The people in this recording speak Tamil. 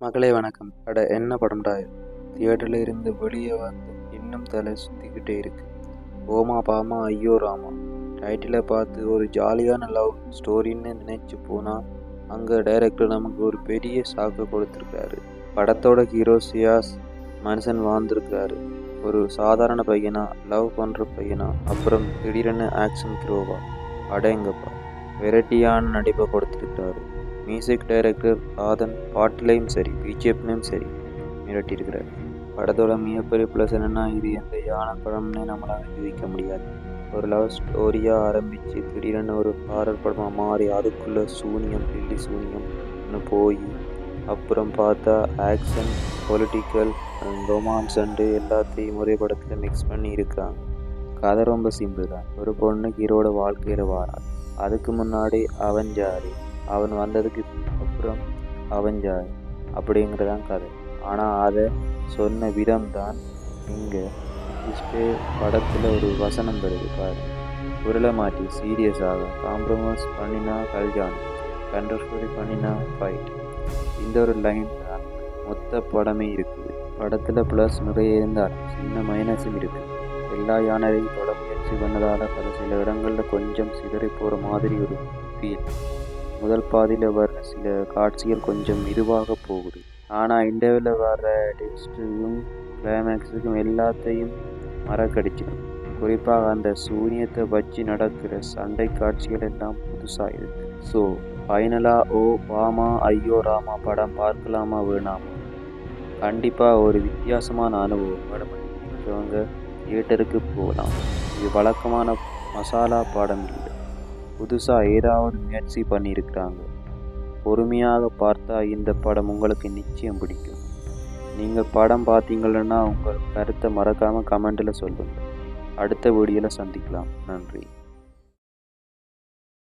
மகளே வணக்கம். அட என்ன படம்டா தியேட்டரில் இருந்து வெளியே வந்து இன்னும் தலை சுற்றிக்கிட்டே இருக்கு. ஓமா பாமா ஐயோ ராமா. டைட்டிலை பார்த்து ஒரு ஜாலியான லவ் ஸ்டோரின்னு நினைச்சு போனால் அங்கே டைரக்டர் நமக்கு ஒரு பெரிய சாக்கை கொடுத்துருக்காரு. படத்தோட ஹீரோ சியாஸ் மனுஷன் வாழ்ந்துருக்காரு. ஒரு சாதாரண பையனா லவ் பண்ணுற பையனா அப்புறம் திடீரென ஆக்ஷன் ஹீரோவா அடேங்கப்பா. வெரைட்டியான நடிப்பை கொடுத்துருக்காரு. மியூசிக் டைரக்டர் ஆதன் பாட்டிலையும் சரி பிஜேபிலையும் சரி மிரட்டியிருக்கிறார். படத்தோட மிகப்பெரிய ப்ளஸ் என்னென்னா இது எந்த யானை படம்னே நம்மளால் யூகிக்க முடியாது. ஒரு லவ் ஸ்டோரியாக ஆரம்பித்து திடீரென்னு ஒரு ஹாரர் படமாக மாறி அதுக்குள்ளே சூனியம் பில்லி சூனியம்னு போய் அப்புறம் பார்த்தா ஆக்ஷன் பொலிட்டிக்கல் ரொமான்ஸ் அண்டு எல்லாத்தையும் ஒரே படத்தில் மிக்ஸ் பண்ணி இருக்காங்க கதை ரொம்ப சிம்பிள் தான். ஒரு பொண்ணு ஹீரோட வாழ்க்கையில் வாராது அதுக்கு முன்னாடி அவன் ஜாரி அவன் வந்ததுக்கு அப்புறம் அவஞ்சா அப்படிங்கிறதான் கதை. ஆனால் அதை சொன்ன விதம் தான் இங்கே டிஸ்பிளே படத்தில் ஒரு வசனம் வருது பாரு. குரலை மாற்றி சீரியஸாக காம்ப்ரமைஸ் பண்ணினா கல்யாணம் கண்டர்ஸ்டோரி பண்ணினா ஃபைட் இந்த ஒரு லைன் தான் மொத்த படமே இருக்குது. படத்தில் ப்ளஸ் நிறைய இருந்தாலும் சின்ன மைனஸும் இருக்குது எல்லா யானரையும் தொட முயற்சி பண்ணதால் பல சில இடங்களில் கொஞ்சம் சிதறி போகிற மாதிரி ஒரு ஃபீல் முதல் பாதியில் வர்ற சில காட்சிகள் கொஞ்சம் இதுவாக போகுது. ஆனால் இண்டர்வில் வர்ற டெக்ஸ்ட்டுக்கும் கிளைமேக்ஸுக்கும் எல்லாத்தையும் மறக்கடிச்சிடும். குறிப்பாக அந்த சூரியத்தை வச்சு நடக்கிற சண்டை காட்சிகள் எல்லாம் புதுசாக இருக்கு. ஸோ ஃபைனலாக ஓ வாமா ஐயோ ராமா படம் பார்க்கலாமா வேணாமா? கண்டிப்பாக ஒரு வித்தியாசமான அனுபவம் படம் இருக்கிறவங்க தியேட்டருக்கு போகலாம். இது வழக்கமான மசாலா பாடம் இல்லை. புதுசாக ஏதாவது முயற்சி பண்ணியிருக்கிறாங்க. பொறுமையாக பார்த்தா இந்த படம் உங்களுக்கு நிச்சயம் பிடிக்கும். நீங்கள் படம் பார்த்தீங்கன்னா உங்கள் கருத்தை மறக்காமல் கமெண்டில் சொல்லுங்கள் அடுத்த வீடியோவில் சந்திக்கலாம். நன்றி.